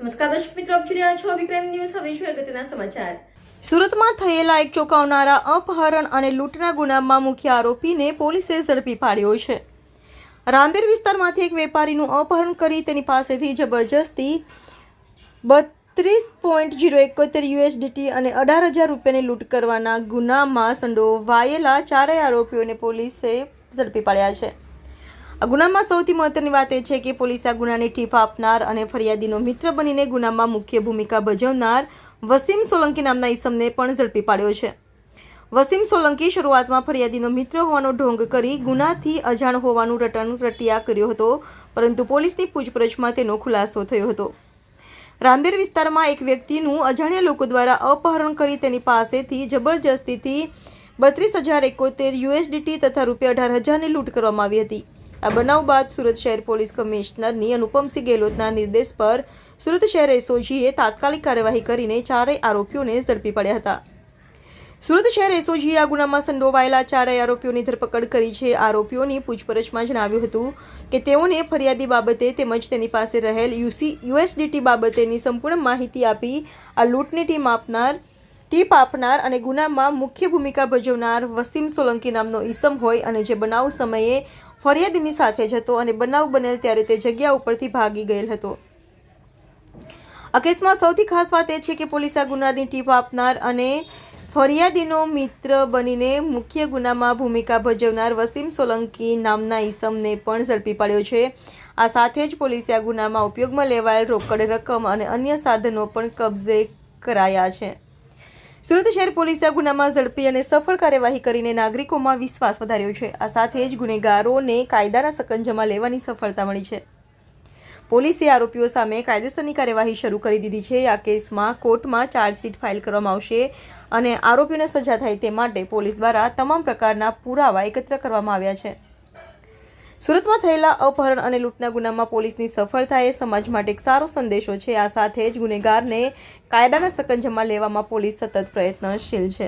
નમસ્કાર દર્શક મિત્રો, આપ જોઈ રહ્યા છો વિક્રમ ન્યૂઝ. હવે જોઈએ અગત્યના સમાચાર. સુરતમાં થયેલા એક ચોંકાવનારા અપહરણ અને લૂંટના ગુનામાં મુખ્ય આરોપીને પોલીસે ઝડપી પાડ્યો છે. રાંદેર વિસ્તારમાંથી એક વેપારીનું અપહરણ કરી તેની પાસેથી જબરજસ્તી બત્રીસ પોઈન્ટ જીરો એકોતેર યુએસડીટી અને અઢાર હજાર રૂપિયાની લૂંટ કરવાના ગુનામાં સંડોવાયેલા ચારેય આરોપીઓને પોલીસે ઝડપી પાડ્યા છે. આ ગુનામાં સૌથી મહત્વની વાત એ છે કે પોલીસ આ ગુનાની ટીપ આપનાર અને ફરિયાદીનો મિત્ર બનીને ગુનામાં મુખ્ય ભૂમિકા ભજવનાર વસીમ સોલંકી નામના ઈસમને પણ ઝડપી પાડ્યો છે. વસીમ સોલંકી શરૂઆતમાં ફરિયાદીનો મિત્ર હોવાનો ઢોંગ કરી ગુનાથી અજાણ હોવાનું રટણ રટિયા કર્યો હતો, પરંતુ પોલીસની પૂછપરછમાં તેનો ખુલાસો થયો હતો. રાંદેર વિસ્તારમાં એક વ્યક્તિનું અજાણ્યા લોકો દ્વારા અપહરણ કરી તેની પાસેથી જબરજસ્તીથી બત્રીસ હજાર એકોતેર યુએસડીટી તથા રૂપિયા અઢાર હજારની લૂંટ કરવામાં આવી હતી. આ બનાવ બાદ સુરત શહેર પોલીસ કમિશનરની અનુપમસિંહ ગેહલોતના નિર્દેશ પર સુરત શહેર એસઓજીએ તાત્કાલિક કાર્યવાહી કરીને ચારેય આરોપીઓને ઝડપી પડ્યા હતા. સુરત શહેર એસઓજીએ આ ગુનામાં સંડોવાયેલા ચારેય આરોપીઓની ધરપકડ કરી છે. આરોપીઓની પૂછપરછમાં જણાવ્યું હતું કે તેઓને ફરિયાદી બાબતે તેમજ તેની પાસે રહેલ યુસી, યુએસડીટી બાબતેની સંપૂર્ણ માહિતી આપી આ લૂંટની ટીમ આપનાર, ટીપ આપનાર અને ગુનામાં મુખ્ય ભૂમિકા ભજવનાર વસીમ સોલંકી નામનો ઈસમ હોય અને જે બનાવ સમયે ફરિયાદીની સાથે જ હતો અને બનાવ બનેલ ત્યારે તે જગ્યા ઉપરથી ભાગી ગયેલ હતો. આ કેસમાં સૌથી ખાસ વાત એ છે કે પોલીસ આ ગુનાની ટીપ આપનાર અને ફરિયાદીનો મિત્ર બનીને મુખ્ય ગુનામાં ભૂમિકા ભજવનાર વસીમ સોલંકી નામના ઈસમને પણ ઝડપી પાડ્યો છે. આ સાથે જ પોલીસે આ ગુનામાં ઉપયોગમાં લેવાયેલ રોકડ રકમ અને અન્ય સાધનો પણ કબજે કરાયા છે. સુરત શહેર પોલીસે આ ગુનામાં ઝડપી અને સફળ કાર્યવાહી કરીને નાગરિકોમાં વિશ્વાસ વધાર્યો છે. આ સાથે જ ગુનેગારોને કાયદાના સકંજામાં લેવાની સફળતા મળી છે. પોલીસે આરોપીઓ સામે કાયદેસરની કાર્યવાહી શરૂ કરી દીધી છે. આ કેસમાં કોર્ટમાં ચાર્જશીટ ફાઇલ કરવામાં આવશે અને આરોપીઓને સજા થાય તે માટે પોલીસ દ્વારા તમામ પ્રકારના પુરાવા એકત્ર કરવામાં આવ્યા છે. સુરતમાં થયેલા અપહરણ અને લૂંટના ગુનામાં પોલીસની સફળતા એ સમાજ માટે એક સારો સંદેશો છે. આ સાથે જ ગુનેગારને કાયદાના સકંજમાં લેવામાં પોલીસ સતત પ્રયત્નશીલ છે.